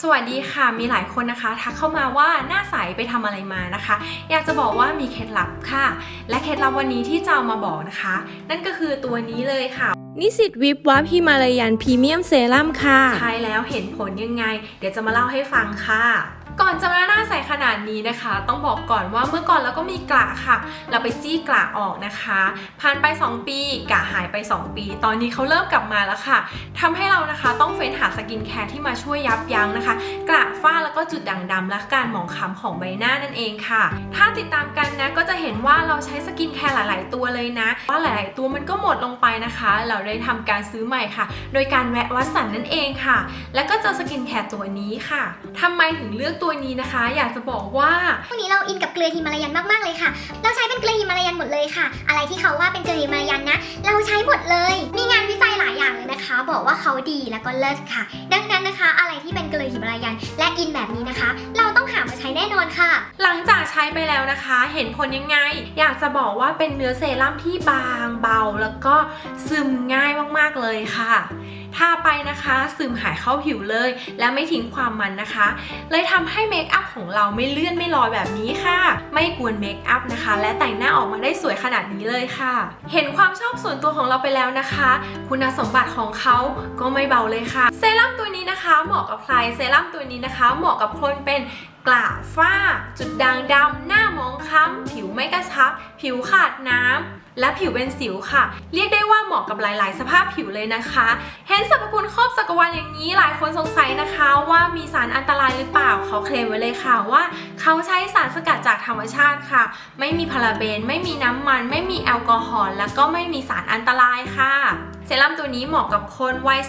สวัสดีค่ะ มีหลายคนนะคะทักเข้ามาว่าหน้าใสไปทำอะไรมานะคะ อยากจะบอกว่ามีเคล็ดลับค่ะ และเคล็ดลับวันนี้ที่จะเอามาบอกนะคะ นั่นก็คือตัวนี้เลยค่ะ นิสิตวิบวับฮิมาลายันพรีเมียมเซรั่มค่ะ ใช้แล้วเห็นผลยังไง เดี๋ยวจะมาเล่าให้ฟังค่ะ ก่อนจะมาหน้าใสขนาดนี้นะคะ ต้องบอกก่อนว่าเมื่อก่อนเราก็มีกระค่ะ เราไปจี้กระออกนะคะผ่านไป 2 ปีกระหายไป 2 ปี ตอนนี้เขาเริ่มกลับมาแล้วค่ะทำให้เรานะคะต้องเฟ้นหาสกินแคร์ที่มาช่วยยับยั้งนะคะ กระฝ้าแล้วก็จุดด่างดำและการหมองคล้ำของใบหน้านั่นเองค่ะ ถ้าติดตามกันนะก็จะเห็นว่าเราใช้สกินแคร์หลาย ๆ ตัวเลยนะว่าหลาย ๆ ตัวมันก็หมดลงไปนะคะ เราได้ทำการซื้อใหม่ค่ะ โดยการแวะวัสันนั่นเองค่ะ แล้วก็เจอสกินแคร์ตัวนี้ค่ะทำไมถึงเลือกตัวนี้นะคะ อยากจะบอกว่าช่วงนี้เราอินกับเกลือฮิมาลายันมากๆเลยค่ะ เราใช้เป็นเกลือฮิมาลายันหมดเลยค่ะ อะไรที่เขาว่าเป็นเกลือฮิมาลายันนะ เราใช้หมดเลย มีงานวิจัยหลายอย่างเลยนะคะ บอกว่าเขาดีแล้วก็เลิศค่ะ ดังนั้นนะคะ อะไรที่เป็นเกลือฮิมาลายันและอินแบบนี้นะคะ เราต้อง ช้ไปแล้วนะคะ เห็นผลยังไง อยากจะบอกว่าเป็นเนื้อเซรั่มที่บางเบา แล้วก็ซึมง่ายมากๆเลยค่ะทาไปนะคะซึมหายเข้าผิวเลย และไม่ทิ้งความมันนะคะ เลยทำให้เมคอัพของเราไม่เลื่อนไม่ลอยแบบนี้ค่ะ ไม่กวนเมคอัพนะคะ และแต่งหน้าออกมาได้สวยขนาดนี้เลยค่ะ เห็นความชอบส่วนตัวของเราไปแล้วนะคะ คุณสมบัติของเขาก็ไม่เบาเลยค่ะ เซรั่มตัวนี้นะคะ เหมาะกับใครเซรั่มตัวนี้นะคะ เหมาะกับคนเป็น กระฝ้า จุดด่างดำหน้ามองคล้ำผิวไม่กระชับ ผิวขาดน้ำและผิวเป็นสิวค่ะ เรียกได้ว่าเหมาะกับหลาย ๆ สภาพผิวเลยนะคะ เห็นสรรพคุณครอบจักรวาลอย่างนี้หลายคนสงสัยนะคะว่ามีสารอันตรายหรือเปล่าเขาเคลมไว้เลยค่ะว่า เขาใช้สารสกัดจากธรรมชาติค่ะ ไม่มีพาราเบน ไม่มีน้ำมัน ไม่มีแอลกอฮอล์แล้วก็ไม่มีสารอันตรายค่ะ เซรั่มตัวนี้เหมาะกับคนวัย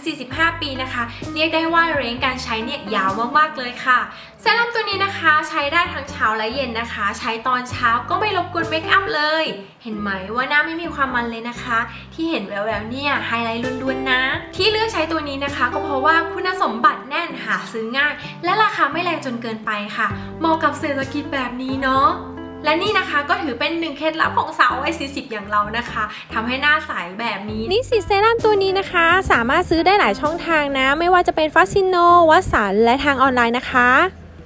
18-45 ปีนะคะ เรียกได้ว่าเรนการใช้เนี่ยยาวมากๆเลยค่ะ เซรั่มตัวนี้นะคะใช้ได้ทั้งเช้าและเย็นนะคะ ใช้ตอนเช้าก็ไม่รบกวนเมคอัพเลย เห็นไหมว่าหน้าไม่มีความมันเลยนะคะ ที่เห็นแววๆเนี่ยไฮไลท์ล้วนๆนะ ที่เลือกใช้ตัวนี้นะคะ ก็เพราะว่าคุณสมบัติแน่นหาซื้อง่าย และราคาไม่แรงจนเกินไปค่ะ เหมาะกับเศรษฐกิจแบบนี้เนาะ และนี่นะคะก็ถือเป็นหนึ่งเคล็ดลับของสาววัย40 อย่างเรานะคะทำให้หน้าใสแบบนี้นิสิเซรั่มตัวนี้นะคะ สามารถซื้อได้หลายช่องทางนะ ไม่ว่าจะเป็นฟาซิโนวัสันและทางออนไลน์นะคะ